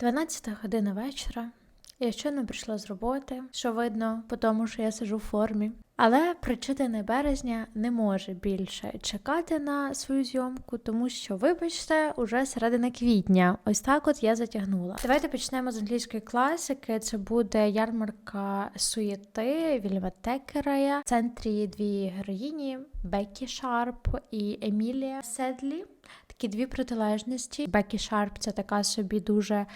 12 година вечора. Я щойно прийшла з роботи, що видно, по тому, що я сижу в формі. Але прочитане березня не може більше чекати на свою зйомку, тому що, вибачте, уже середина квітня. Ось так от я затягнула. Давайте почнемо з англійської класики. Це буде ярмарка суєти Вільяма Текерая. В центрі дві героїні Бекі Шарп і Емілія Седлі. Такі дві протилежності. Бекі Шарп це така собі дуже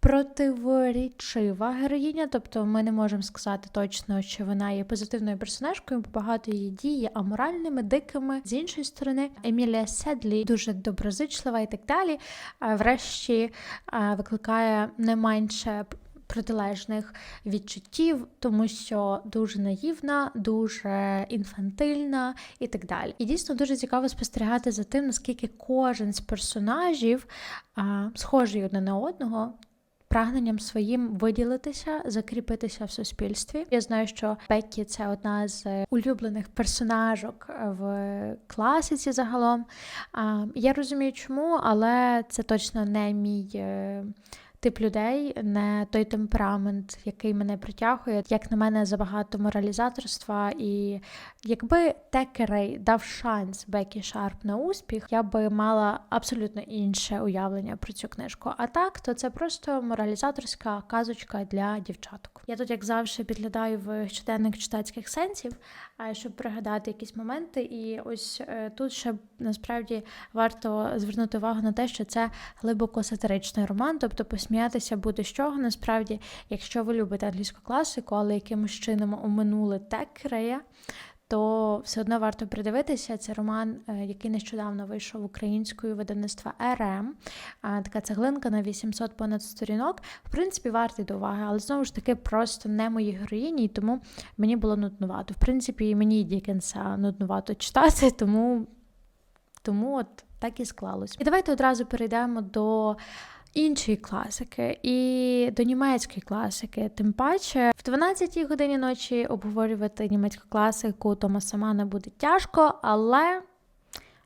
противорічива героїня, тобто ми не можемо сказати точно, що вона є позитивною персонажкою, бо багато її дій є аморальними, дикими. З іншої сторони, Емілія Седлі дуже доброзичлива і так далі. А Врешті викликає не менше. Протилежних відчуттів, тому що дуже наївна, дуже інфантильна і так далі. І дійсно дуже цікаво спостерігати за тим, наскільки кожен з персонажів а, схожий одне на одного, прагненням своїм виділитися, закріпитися в суспільстві. Я знаю, що Беккі це одна з улюблених персонажок в класиці загалом. Я розумію, чому, але це точно не мій. Тип людей, не той темперамент, який мене притягує. Як на мене, забагато моралізаторства. І якби Текерей дав шанс Бекі Шарп на успіх, я би мала абсолютно інше уявлення про цю книжку. А так, то це просто моралізаторська казочка для дівчаток. Я тут, як завжди, підглядаю в щоденник читацьких сенсів, щоб пригадати якісь моменти. І ось е, тут ще насправді варто звернути увагу на те, що це глибоко сатиричний роман, тобто посміятися буде з чого. Насправді, якщо ви любите англійську класику, але якимось чином оминули Текрея, то все одно варто придивитися. Це роман, е, який нещодавно вийшов українською видавництва РМ. Така цеглинка на 800 понад сторінок. В принципі, вартий до уваги, але знову ж таки просто не мої героїні, і тому мені було нуднувато. В принципі, і мені Дікенса нуднувато читати, тому, тому от так і склалось. І давайте одразу перейдемо до. Іншої класики і до німецької класики, тим паче в 12-й годині ночі обговорювати німецьку класику Томаса Мана буде тяжко, але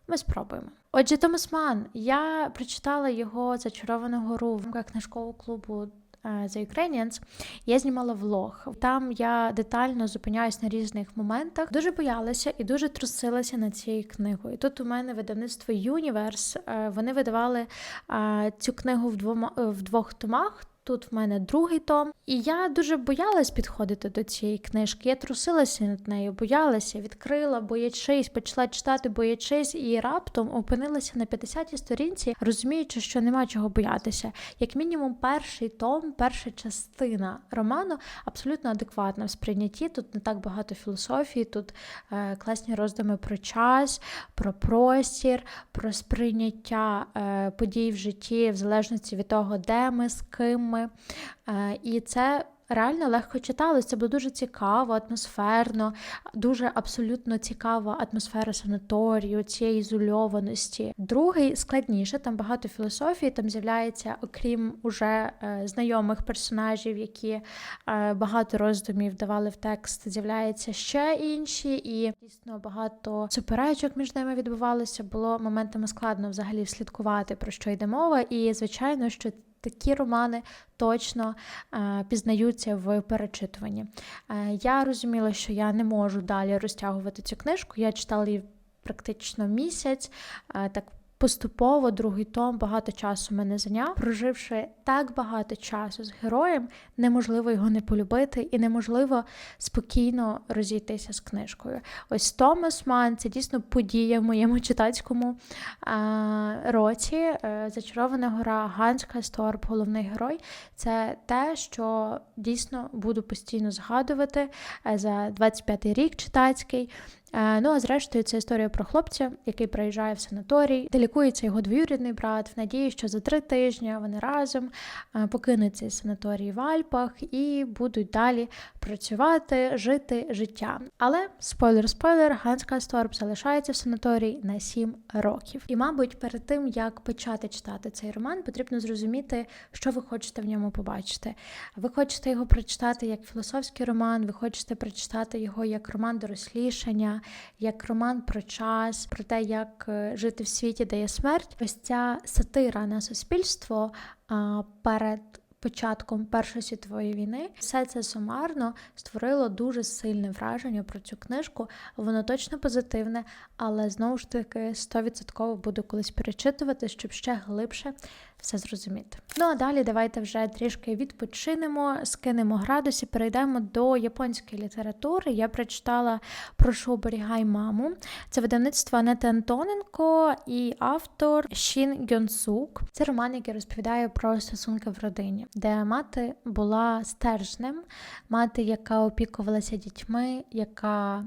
ми спробуємо. Отже, Томас Ман, я прочитала його зачаровану гору в книжкового клубу The Ukrainians. Я знімала влог. Там я детально зупиняюсь на різних моментах. Дуже боялася і дуже трусилася над цією книгою. Тут у мене видавництво Юніверс. Вони видавали е, цю книгу в двома в двох томах. Тут в мене другий том, і я дуже боялась підходити до цієї книжки. Я трусилася над нею, боялася, відкрила, боячись, почала читати, боячись, і раптом опинилася на 50-й сторінці, розуміючи, що нема чого боятися. Як мінімум, перший том, перша частина роману абсолютно адекватна в сприйнятті. Тут не так багато філософії, тут е, класні роздуми про час, про простір, про сприйняття е, подій в житті, в залежності від того, де ми, з ким ми. Е, І це реально легко читалось. Це було дуже цікаво, атмосферно, дуже абсолютно цікава атмосфера санаторію, цієї ізольованості. Другий складніше, там багато філософії, там з'являється, окрім уже е, знайомих персонажів, які е, багато роздумів давали в текст, з'являються ще інші, і дійсно багато суперечок між ними відбувалося. Було моментами складно взагалі слідкувати про що йде мова, і звичайно, що. Такі романи точно е, пізнаються в перечитуванні. Е, я розуміла, що я не можу далі розтягувати цю книжку. Я читала її практично місяць, е, так поступово, другий том багато часу мене зайняв. Проживши так багато часу з героєм, неможливо його не полюбити і неможливо спокійно розійтися з книжкою. Ось Томас Ман це дійсно подія в моєму читацькому а, році. Е, Зачарована гора Ганс Касторп, головний герой. Це те, що дійсно буду постійно згадувати е, за 25-й рік читацький. Е, Ну а зрештою, це історія про хлопця, який приїжджає в санаторій, де лікується його двоюрідний брат, в надії, що за три тижні вони разом е, покинуть цей санаторій в Альпах і будуть далі працювати, жити життя. Але спойлер-спойлер, Ганс Касторп залишається в санаторії на 7 років. І, мабуть, перед тим як почати читати цей роман, потрібно зрозуміти, що ви хочете в ньому побачити. Ви хочете його прочитати як філософський роман, ви хочете прочитати його як роман дорослішання, як роман про час, про те, як е, жити в світі, де є смерть. Ось ця сатира на суспільство перед початком Першої світової війни. Все це сумарно створило дуже сильне враження про цю книжку. Воно точно позитивне, але знову ж таки 100% буду колись перечитувати, щоб ще глибше все зрозуміти. Ну а далі давайте вже трішки відпочинемо, скинемо градусі, перейдемо до японської літератури. Я прочитала Прошу оберігай маму. Це видавництво Анети Антоненко і автор Шін Гьонсук. Це роман, який розповідає про стосунки в родині, де мати була стержнем, мати, яка опікувалася дітьми, яка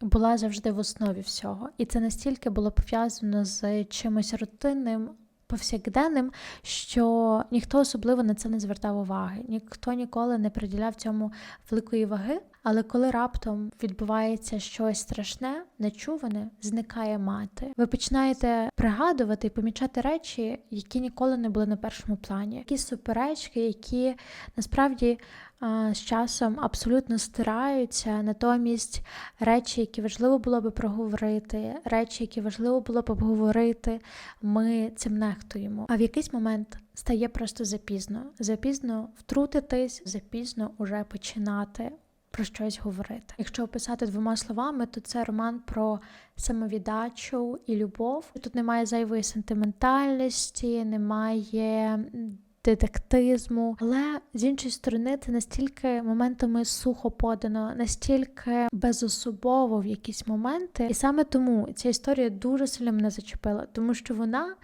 була завжди в основі всього. І це настільки було пов'язано з чимось рутинним повсякденним, що ніхто особливо на це не звертав уваги, ніхто ніколи не приділяв цьому великої ваги. Але коли раптом відбувається щось страшне, нечуване, зникає мати. Ви починаєте пригадувати і помічати речі, які ніколи не були на першому плані, якісь суперечки, які насправді з часом абсолютно стираються, натомість речі, які важливо було би проговорити, речі, які важливо було б обговорити, ми цим нехтуємо. А в якийсь момент стає просто запізно. Запізно втрутитись, запізно уже починати. Про щось говорити. Якщо описати двома словами, то це роман про самовіддачу і любов. Тут немає зайвої сентиментальності, немає детектизму. Але з іншої сторони, це настільки моментами сухо подано, настільки безособово в якісь моменти. І саме тому ця історія дуже сильно мене зачепила, тому що вона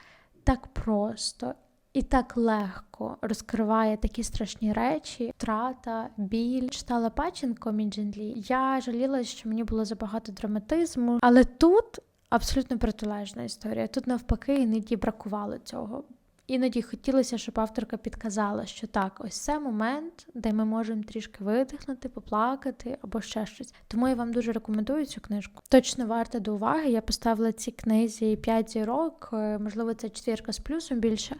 так просто. І так легко розкриває такі страшні речі, втрата, біль. Читала Паченко Міндженлі. Я жаліла, що мені було забагато драматизму, але тут абсолютно протилежна історія. Тут навпаки іноді бракувало цього. Іноді хотілося, щоб авторка підказала, що так, ось це момент, де ми можемо трішки видихнути, поплакати або ще щось. Тому я вам дуже рекомендую цю книжку. Точно варта до уваги. Я поставила цій книзі 5 зірок, е, можливо, це четвірка з плюсом більше,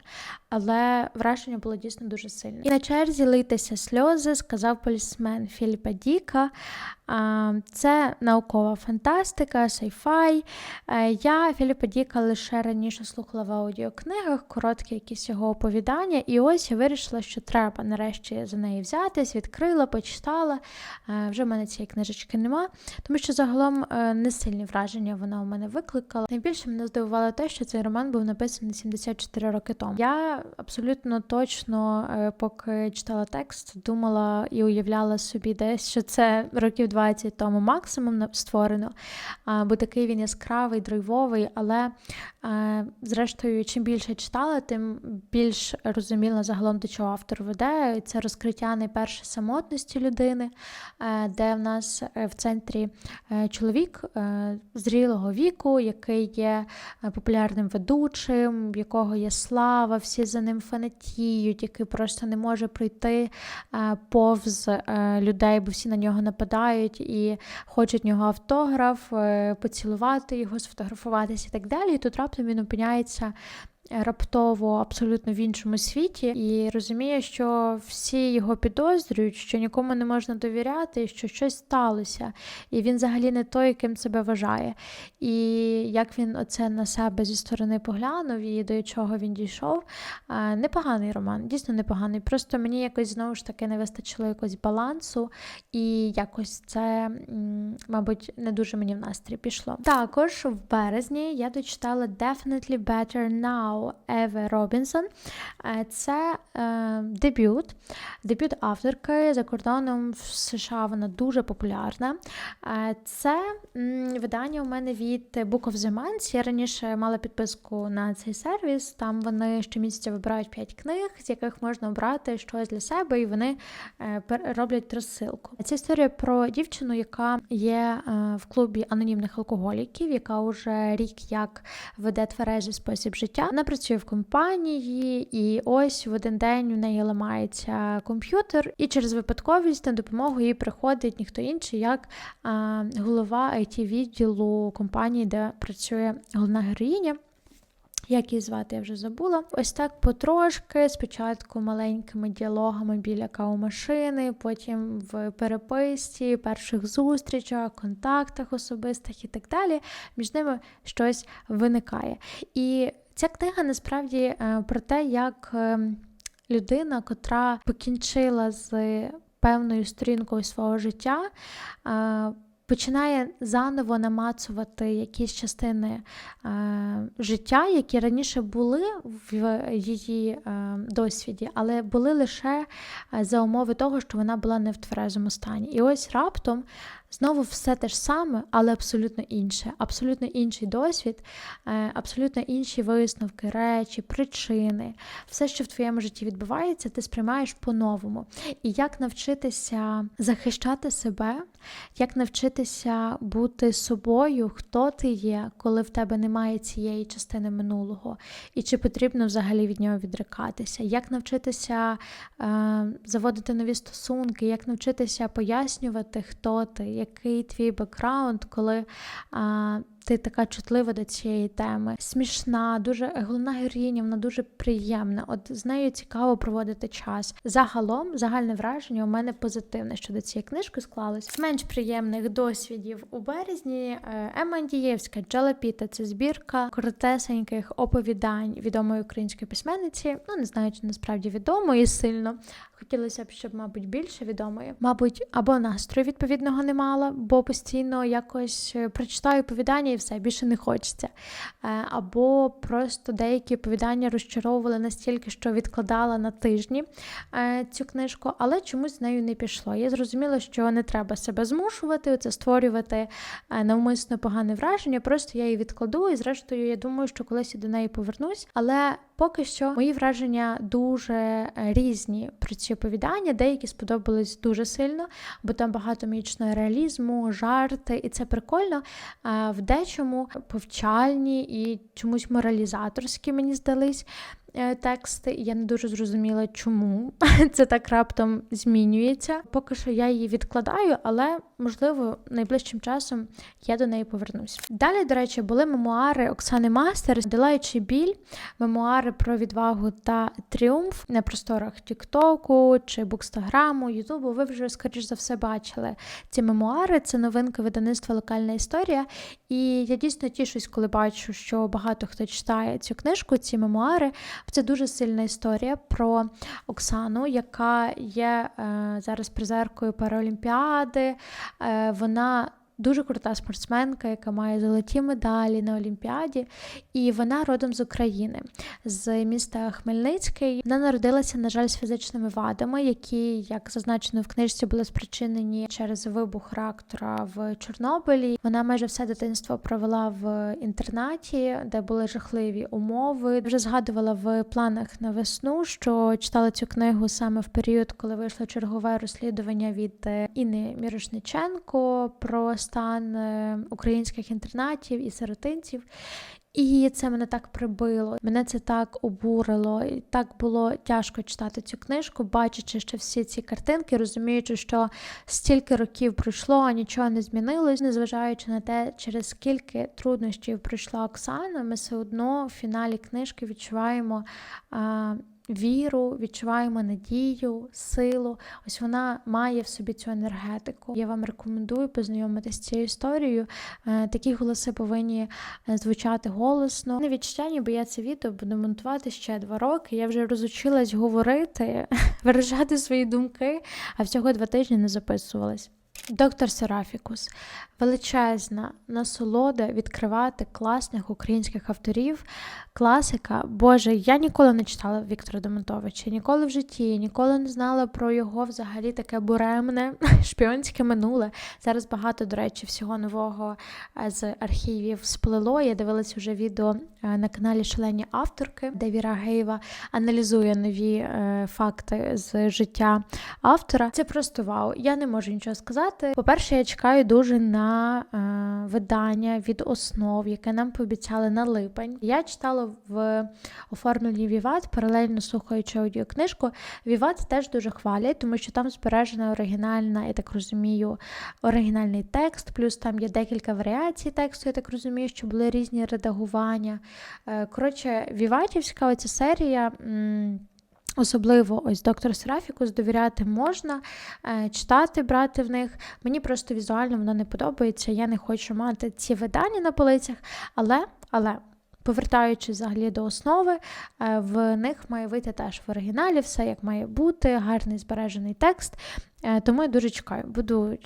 але враження було дійсно дуже сильне. І на черзі литися сльози, сказав полісмен Філіпа Діка. Це наукова фантастика, сайфай. Е, я Філіпа Діка лише раніше слухала в аудіокнигах, короткі якісь його оповідання, і ось я вирішила, що треба нарешті за неї взятись, відкрила, почитала. Е, вже в мене цієї книжечки нема, тому що загалом е, не сильні враження вона у мене викликала. Найбільше мене здивувало те, що цей роман був написаний 74 роки тому. Я абсолютно точно, поки читала текст, думала і уявляла собі десь, що це років 20 20 тому максимум створено, бо такий він яскравий, драйвовий, але зрештою, чим більше читала, тим більш розуміла загалом, до чого автор веде. Це розкриття найперше самотності людини, де в нас е, в центрі е, чоловік е, зрілого віку, який є популярним ведучим, в якого є слава, всі за ним фанатіють, який просто не може пройти повз людей, бо всі на нього нападають і хочуть нього автограф, е, поцілувати його, сфотографуватися і так далі. І тут раптом він опиняється раптово абсолютно в іншому світі, і розуміє, що всі його підозрюють, що нікому не можна довіряти, що щось сталося, і він взагалі не той, яким себе вважає. І як він оце на себе зі сторони поглянув і до чого він дійшов. Непоганий роман, дійсно непоганий. Просто мені якось знову ж таки не вистачило якогось балансу, і якось це, мабуть, не дуже мені в настрій пішло. Також в березні я дочитала Definitely Better Now. Еви Робінсон. Е, це е, дебют, дебют авторки за кордоном в США. Вона дуже популярна. Е, це видання у мене від Book of the Month. Я раніше мала підписку на цей сервіс. Там вони щомісяця вибирають 5 книг, з яких можна обрати щось для себе, і вони е, роблять розсилку. Це історія про дівчину, яка є в клубі анонімних алкоголіків, яка вже рік як веде тверезий спосіб життя. Вона працює в компанії, і ось в один день в неї ламається комп'ютер, і через випадковість на допомогу їй приходить ніхто інший, як а, голова it відділу компанії, де працює головна героїня. Як її звати, я вже забула. Ось так потрошки, спочатку маленькими діалогами біля кавомашини, потім в переписці, перших зустрічах, контактах особистих і так далі. Між ними щось виникає. І Ця книга насправді е, про те, як е, людина, котра покінчила з певною сторінкою свого життя. е, Починає заново намацувати якісь частини життя, які раніше були в її досвіді, але були лише за умови того, що вона була не в тверезому стані. І ось раптом знову все те ж саме, але абсолютно інше, абсолютно інший досвід, е, абсолютно інші висновки, речі, причини. Все, що в твоєму житті відбувається, ти сприймаєш по-новому. І як навчитися захищати себе, як навчитися бути собою, хто ти є, коли в тебе немає цієї частини минулого, і чи потрібно взагалі від нього відрикатися, як навчитися е, заводити нові стосунки, як навчитися пояснювати, хто ти, який твій бекграунд, коли. Е, ти така чутлива до цієї теми, смішна, дуже головна героїня, вона дуже приємна. От з нею цікаво проводити час. Загалом, загальне враження у мене позитивне щодо цієї книжки склалось. Менш приємних досвідів у березні е, Ема Андієвська Джалапіта це збірка коротесеньких оповідань відомої української письменниці. Ну не знаю, чи насправді відомої сильно. Хотілося б, щоб, мабуть, більше відомої. Мабуть, або настрою відповідного не мала, бо постійно якось е, прочитаю оповідання і все більше не хочеться. Е, Або просто деякі оповідання розчаровували настільки, що відкладала на тижні е, цю книжку, але чомусь з нею не пішло. Я зрозуміла, що не треба себе змушувати, це створювати е, навмисно погане враження. Просто я її відкладу, і зрештою, я думаю, що колись я до неї повернусь. Але поки що мої враження дуже е, різні про ці оповідання. Деякі сподобались дуже сильно, бо там багато мічного реалізму, жарти, і це прикольно. В дечому повчальні і чомусь моралізаторські мені здались. Е, Тексти, і я не дуже зрозуміла, чому це так раптом змінюється. Поки що я її відкладаю, але можливо найближчим часом я до неї повернусь. Далі, до речі, були мемуари Оксани Мастер, Долаючи біль, мемуари про відвагу та тріумф на просторах Тіктоку чи Букстаграму, Ютубу. Ви вже скоріш за все бачили ці мемуари. Це новинка видавництва Локальна історія. І я дійсно тішусь, коли бачу, що багато хто читає цю книжку, ці мемуари. Це дуже сильна історія про Оксану, яка є е, зараз призеркою Паралімпіади. Е, вона дуже крута спортсменка, яка має золоті медалі на Олімпіаді, і вона родом з України, з міста Хмельницький. Вона народилася, на жаль, з фізичними вадами, які, як зазначено в книжці, були спричинені через вибух реактора в Чорнобилі. Вона майже все дитинство провела в інтернаті, де були жахливі умови. Вже згадувала в планах на весну, що читала цю книгу саме в період, коли вийшло чергове розслідування від е, Інни Мірошниченко про стан е, українських інтернатів і сиротинців. І це мене так прибило, мене це так обурило, і так було тяжко читати цю книжку, бачачи ще всі ці картинки, розуміючи, що стільки років пройшло, а нічого не змінилось, незважаючи на те, через скільки труднощів пройшла Оксана, ми все одно в фіналі книжки відчуваємо. А, Віру, відчуваємо надію, силу. Ось вона має в собі цю енергетику. Я вам рекомендую познайомитися з цією історією. Е, Такі голоси повинні е, звучати голосно. Не відчуття, ніби я це відео буду монтувати ще два роки. Я вже розучилась говорити, виражати свої думки, а всього два тижні не записувалась. Доктор Серафікус величезна насолода відкривати класних українських авторів. Класика, Боже, я ніколи не читала Віктора Демонтовича, ніколи в житті, ніколи не знала про його взагалі таке буремне шпіонське минуле. Зараз багато, до речі, всього нового е, з архівів сплило. Я дивилася вже відео е, на каналі Шалені авторки, де Віра Геєва аналізує нові е, факти з життя автора. Це просто вау. Я не можу нічого сказати. По-перше, я чекаю дуже на видання від основ, яке нам пообіцяли на липень. Я читала в оформленні Віват, паралельно слухаючи аудіокнижку. Віват теж дуже хвалять, тому що там збережена оригінальна, я так розумію, оригінальний текст, плюс там є декілька варіацій тексту, я так розумію, що були різні редагування. Е, коротше, Віватівська оця серія. Особливо ось доктор Серафікус довіряти можна, е, читати, брати в них. Мені просто візуально воно не подобається. Я не хочу мати ці видання на полицях, але, але повертаючись взагалі до основи, е, в них має вийти теж в оригіналі все як має бути, гарний збережений текст. Е, Тому я дуже чекаю. Буду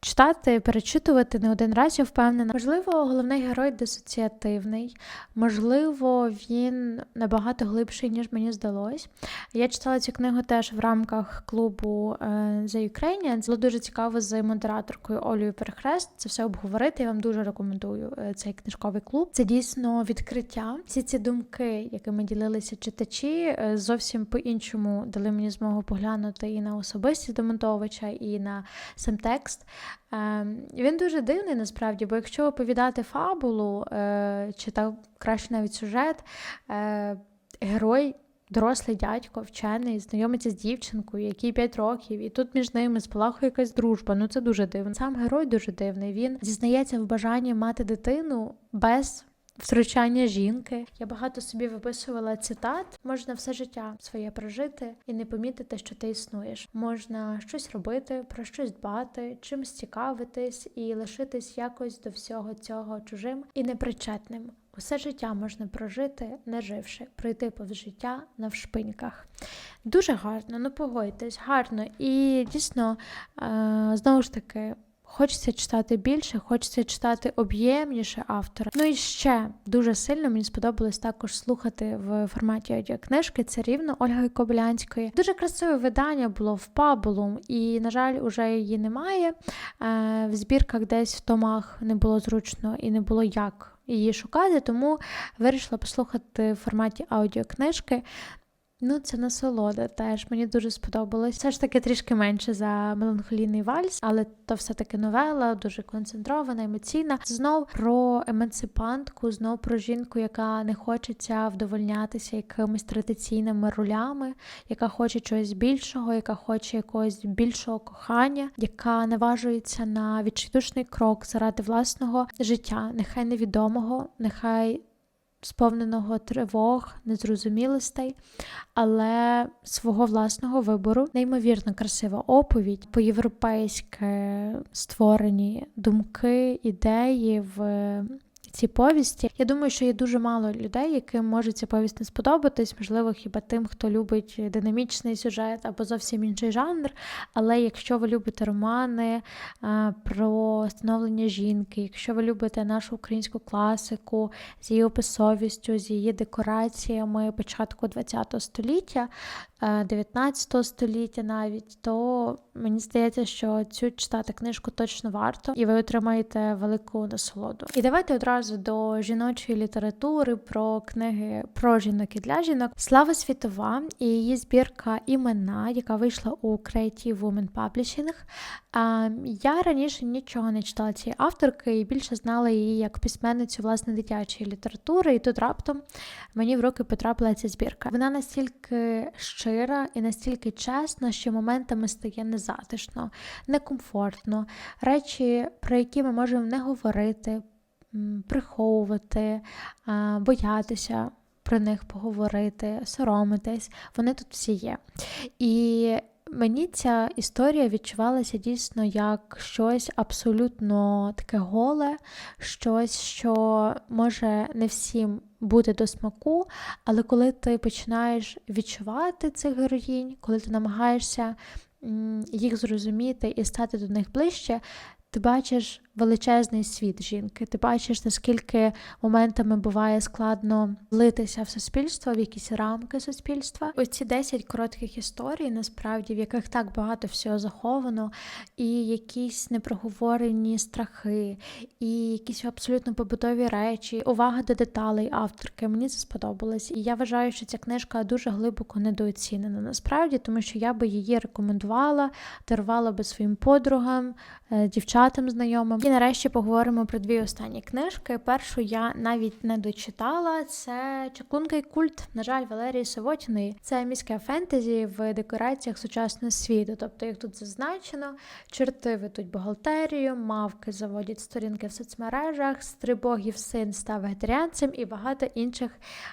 читати, перечитувати не один раз, я впевнена. Можливо, головний герой дисоціативний, можливо, він набагато глибший, ніж мені здалось. Я читала цю книгу теж в рамках клубу е, The Ukrainians. Було дуже цікаво з модераторкою Олею Перехрест це все обговорити. Я вам дуже рекомендую е, цей книжковий клуб. Це дійсно відкриття. Всі ці думки, якими ділилися читачі, е, зовсім по-іншому дали мені змогу поглянути і на особистість Демонтовича, і на сам текст. Ем, Він дуже дивний насправді, бо якщо оповідати фабулу, е, чи так краще навіть сюжет, е, герой. Дорослий дядько, вчений, знайомиться з дівчинкою, якій 5 років, і тут між ними спалахує якась дружба. Ну це дуже дивно. Сам герой дуже дивний. Він зізнається в бажанні мати дитину без втручання жінки. Я багато собі виписувала цитат. Можна все життя своє прожити і не помітити, що ти існуєш. Можна щось робити, про щось дбати, чимсь цікавитись і лишитись якось до всього цього чужим і непричетним. Усе життя можна прожити, не живши, пройти повз життя навшпиньках. Дуже гарно, ну погодьтесь, гарно. І дійсно, е, знову ж таки, Хочеться читати більше, хочеться читати об'ємніше автора. Ну і ще дуже сильно мені сподобалось також слухати в форматі аудіокнижки. Це рівно Ольги Кобилянської. Дуже красиве видання було в Пабулум, і, на жаль, уже її немає. Е, в збірках десь в томах не було зручно і не було як. Її шукати, тому вирішила послухати в форматі аудіокнижки. Ну, це насолода теж. Мені дуже сподобалось. Все ж таки трішки менше за меланхолійний вальс, але то все-таки новела, дуже концентрована, емоційна. Знов про емансипантку, знов про жінку, яка не хочеться вдовольнятися якимись традиційними ролями, яка хоче чогось більшого, яка хоче якогось більшого кохання, яка наважується на відчайдушний крок заради власного життя, нехай невідомого, нехай сповненого тривог, незрозумілостей, але свого власного вибору. Неймовірно красива оповідь, по-європейськи створені думки, ідеї в ці повісті. Я думаю, що є дуже мало людей, яким може ця повість не сподобатись, можливо, хіба тим, хто любить динамічний сюжет або зовсім інший жанр. Але якщо ви любите романи а, про становлення жінки, якщо ви любите нашу українську класику з її описовістю, з її декораціями початку ХХ століття, 19 століття навіть, то мені здається, що цю читати книжку точно варто, і ви отримаєте велику насолоду. І давайте одразу до жіночої літератури про книги про жінок і для жінок. Слава світова і її збірка імена, яка вийшла у Creative Women Publishing. Я раніше нічого не читала цієї авторки і більше знала її як письменницю власне дитячої літератури. І тут раптом мені в руки потрапила ця збірка. Вона настільки щира і настільки чесна, що моментами стає незатишно, некомфортно. Речі, про які ми можемо не говорити, приховувати, боятися. Про них поговорити, соромитись, вони тут всі є. І Мені ця історія відчувалася дійсно як щось абсолютно таке голе, щось, що може не всім бути до смаку, але коли ти починаєш відчувати цих героїнь, коли ти намагаєшся їх зрозуміти і стати до них ближче, ти бачиш величезний світ жінки. Ти бачиш, наскільки моментами буває складно влитися в суспільство, в якісь рамки суспільства. Ось ці 10 коротких історій, насправді, в яких так багато всього заховано, і якісь непроговорені страхи, і якісь абсолютно побутові речі, увага до деталей авторки. Мені це сподобалось. І я вважаю, що ця книжка дуже глибоко недооцінена насправді, тому що я би її рекомендувала, дарувала би своїм подругам, е, дівчатам знайомим. Нарешті поговоримо про дві останні книжки. Першу я навіть не дочитала. Це Чаклунка і культ, на жаль, Валерії Савотіної. Це міське фентезі в декораціях сучасного світу. Тобто, як тут зазначено, чорти ведуть бухгалтерію, мавки заводять сторінки в соцмережах, стрибогів син став вегетаріанцем і багато інших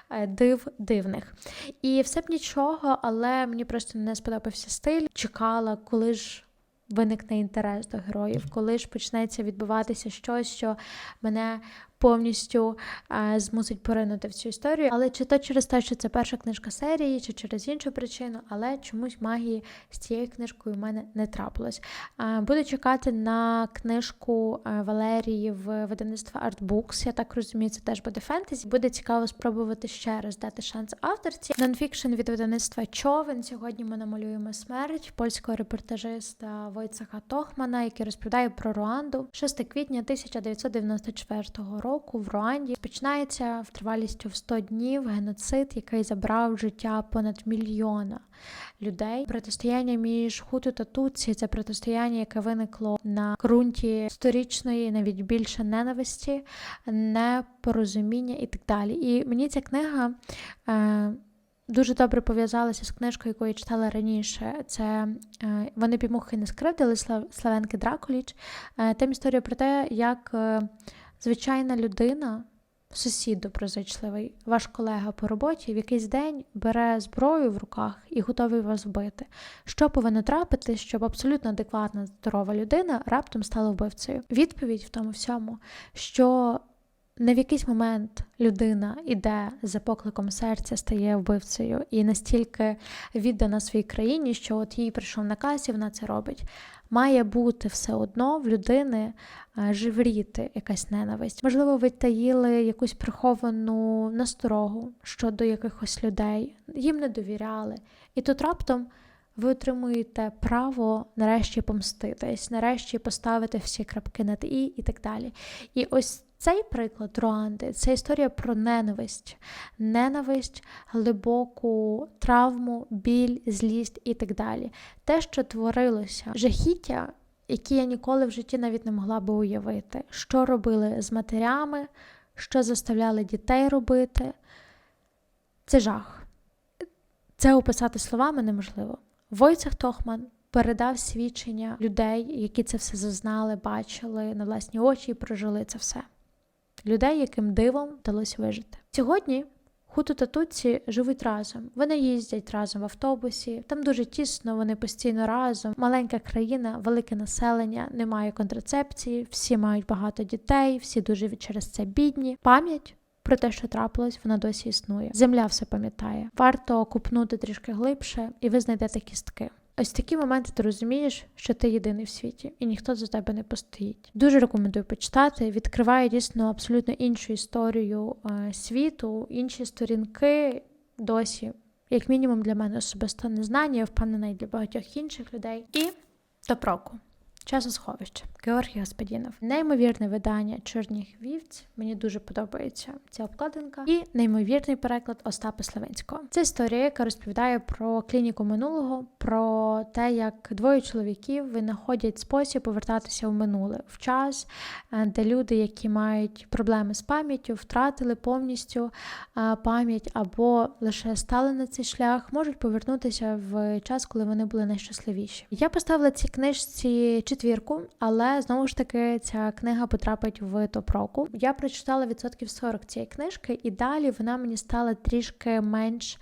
е, див дивних. І все б нічого, але мені просто не сподобався стиль. Чекала, коли ж виникне інтерес до героїв, коли ж почнеться відбуватися щось, що мене повністю е, змусить поринути в цю історію. Але чи то через те, що це перша книжка серії, чи через іншу причину, але чомусь магії з цією книжкою в мене не трапилось. Е, буду чекати на книжку Валерії в видавництва Artbooks. Я так розумію, це теж буде фентезі. Буде цікаво спробувати ще раз дати шанс авторці. Нонфікшн від видавництва Човен. Сьогодні ми намалюємо смерть польського репортажиста Войцеха Тохмана, який розповідає про Руанду. 6 квітня 1994 року в Руанді починається в тривалістю в 100 днів геноцид, який забрав життя понад мільйона людей. Протистояння між хуту та Туці це протистояння, яке виникло на ґрунті сторічної, навіть більше ненависті, непорозуміння і так далі. І мені ця книга. Е, Дуже добре пов'язалася з книжкою, яку я читала раніше. Це е, вони півмухи не скривдили Славенки Дракуліч. Е, там історія про те, як е, звичайна людина, сусід доброзичливий, ваш колега по роботі, в якийсь день бере зброю в руках і готовий вас вбити. Що повинно трапити, щоб абсолютно адекватна здорова людина раптом стала вбивцею? Відповідь в тому всьому, що не в якийсь момент людина іде за покликом серця, стає вбивцею і настільки віддана своїй країні, що от їй прийшов наказ, і вона це робить. Має бути все одно в людини живріти якась ненависть. Можливо, ви таїли якусь приховану насторогу щодо якихось людей, їм не довіряли. І тут раптом ви отримуєте право нарешті помститись, нарешті поставити всі крапки над і і так далі. І ось цей приклад Руанди це історія про ненависть, ненависть, глибоку травму, біль, злість і так далі. Те, що творилося, жахіття, які я ніколи в житті навіть не могла би уявити, що робили з матерями, що заставляли дітей робити. Це жах. Це описати словами неможливо. Войцех Тохман передав свідчення людей, які це все зазнали, бачили на власні очі і прожили це все людей, яким дивом вдалося вижити. Сьогодні хуту та Тутсі живуть разом. Вони їздять разом в автобусі, там дуже тісно, вони постійно разом. Маленька країна, велике населення, немає контрацепції, всі мають багато дітей, всі дуже через це бідні. Пам'ять. Про те, що трапилось, вона досі існує. Земля все пам'ятає. Варто купнути трішки глибше, і ви знайдете кістки. Ось такі моменти ти розумієш, що ти єдиний в світі, і ніхто за тебе не постоїть. Дуже рекомендую почитати. Відкриває дійсно абсолютно іншу історію е, світу, інші сторінки досі, як мінімум для мене особисто незнання, я впевнена і для багатьох інших людей. І до проку. Часосховище Георгій Господінов. Неймовірне видання Чорніх вівць. Мені дуже подобається ця обкладинка. І неймовірний переклад Остапа Славенського. Це історія, яка розповідає про клініку минулого, про те, як двоє чоловіків винаходять спосіб повертатися в минуле в час, е, де люди, які мають проблеми з пам'яттю, втратили повністю е, пам'ять або лише стали на цей шлях, можуть повернутися в час, коли вони були найщасливіші. Я поставила ці книжці четвірку, але знову ж таки ця книга потрапить в топ-року. Я прочитала відсотків 40 цієї книжки, і далі вона мені стала трішки менш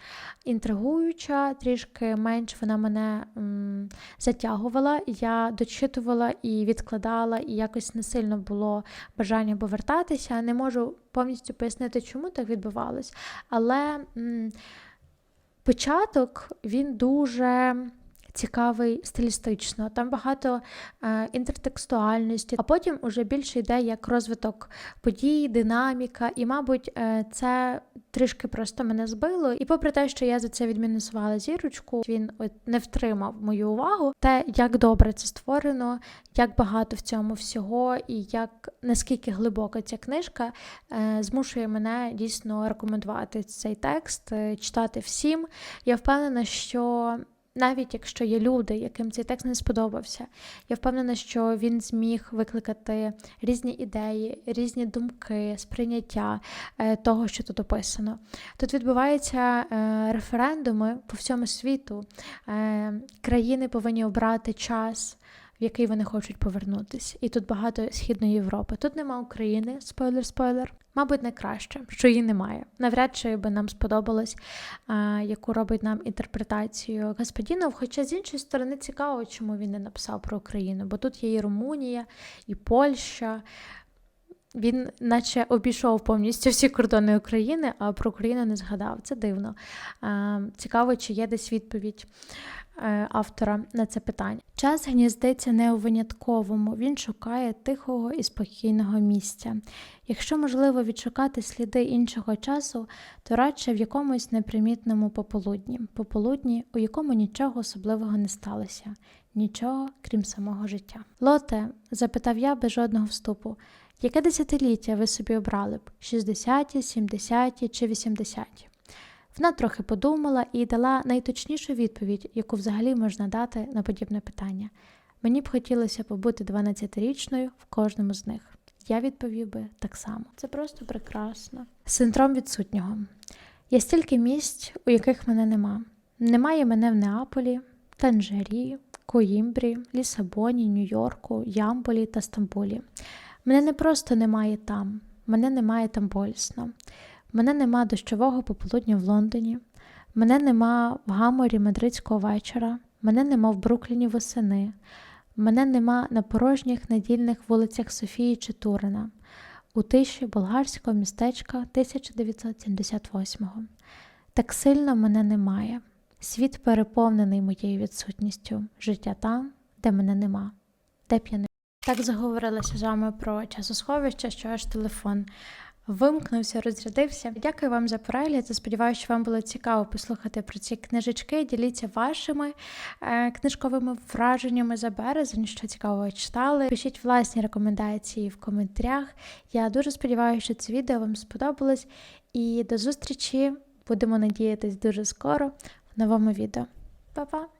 інтригуюча, трішки менш вона мене м, затягувала. Я дочитувала і відкладала, і якось не сильно було бажання повертатися. Не можу повністю пояснити, чому так відбувалось. Але м, початок він дуже цікавий стилістично, там багато е, інтертекстуальності, а потім уже більше йде як розвиток подій, динаміка, і, мабуть, е, це трішки просто мене збило. І попри те, що я за це відмінусувала зірочку, він от не втримав мою увагу. Те, як добре це створено, як багато в цьому всього, і як наскільки глибока ця книжка е, змушує мене дійсно рекомендувати цей текст, е, читати всім. Я впевнена, що навіть якщо є люди, яким цей текст не сподобався, я впевнена, що він зміг викликати різні ідеї, різні думки, сприйняття е, того, що тут описано. Тут відбуваються е, референдуми по всьому світу. Е, країни повинні обрати час. В який вони хочуть повернутися. І тут багато Східної Європи. Тут нема України, спойлер-спойлер. Мабуть, найкраще, що її немає. Навряд чи би нам сподобалось, яку робить нам інтерпретацію Господінов. Хоча з іншої сторони цікаво, чому він не написав про Україну, бо тут є і Румунія, і Польща. Він наче обійшов повністю всі кордони України, а про Україну не згадав. Це дивно. Цікаво, чи є десь відповідь автора на це питання. Час гніздиться не у винятковому, він шукає тихого і спокійного місця. Якщо можливо відшукати сліди іншого часу, то радше в якомусь непримітному пополудні, пополудні, у якому нічого особливого не сталося, нічого крім самого життя. Лоте, запитав я без жодного вступу, яке десятиліття ви собі обрали б? 60, 70 чи 80? Вона трохи подумала і дала найточнішу відповідь, яку взагалі можна дати на подібне питання. Мені б хотілося побути 12-річною в кожному з них. Я відповів би так само. Це просто прекрасно. Синдром відсутнього. Є стільки місць, у яких мене нема. Немає мене в Неаполі, Танжері, Коїмбрі, Лісабоні, Нью-Йорку, Ямполі та Стамбулі. Мене не просто немає там, мене немає там болісно. Мене нема дощового пополудня в Лондоні, мене нема в гаморі мадридського вечора, мене нема в Брукліні восени, мене нема на порожніх недільних вулицях Софії чи Турина, у тиші болгарського містечка 1978-го. Так сильно мене немає. Світ переповнений моєю відсутністю, життя там, де мене нема, де б я не так заговорилася з вами про часосховище, що аж телефон вимкнувся, розрядився. Дякую вам за перегляд. Сподіваюся, що вам було цікаво послухати про ці книжечки. Діліться вашими е, книжковими враженнями за березень, що цікавого читали. Пишіть власні рекомендації в коментарях. Я дуже сподіваюся, що це відео вам сподобалось. І до зустрічі! Будемо надіятись дуже скоро в новому відео. Па-па!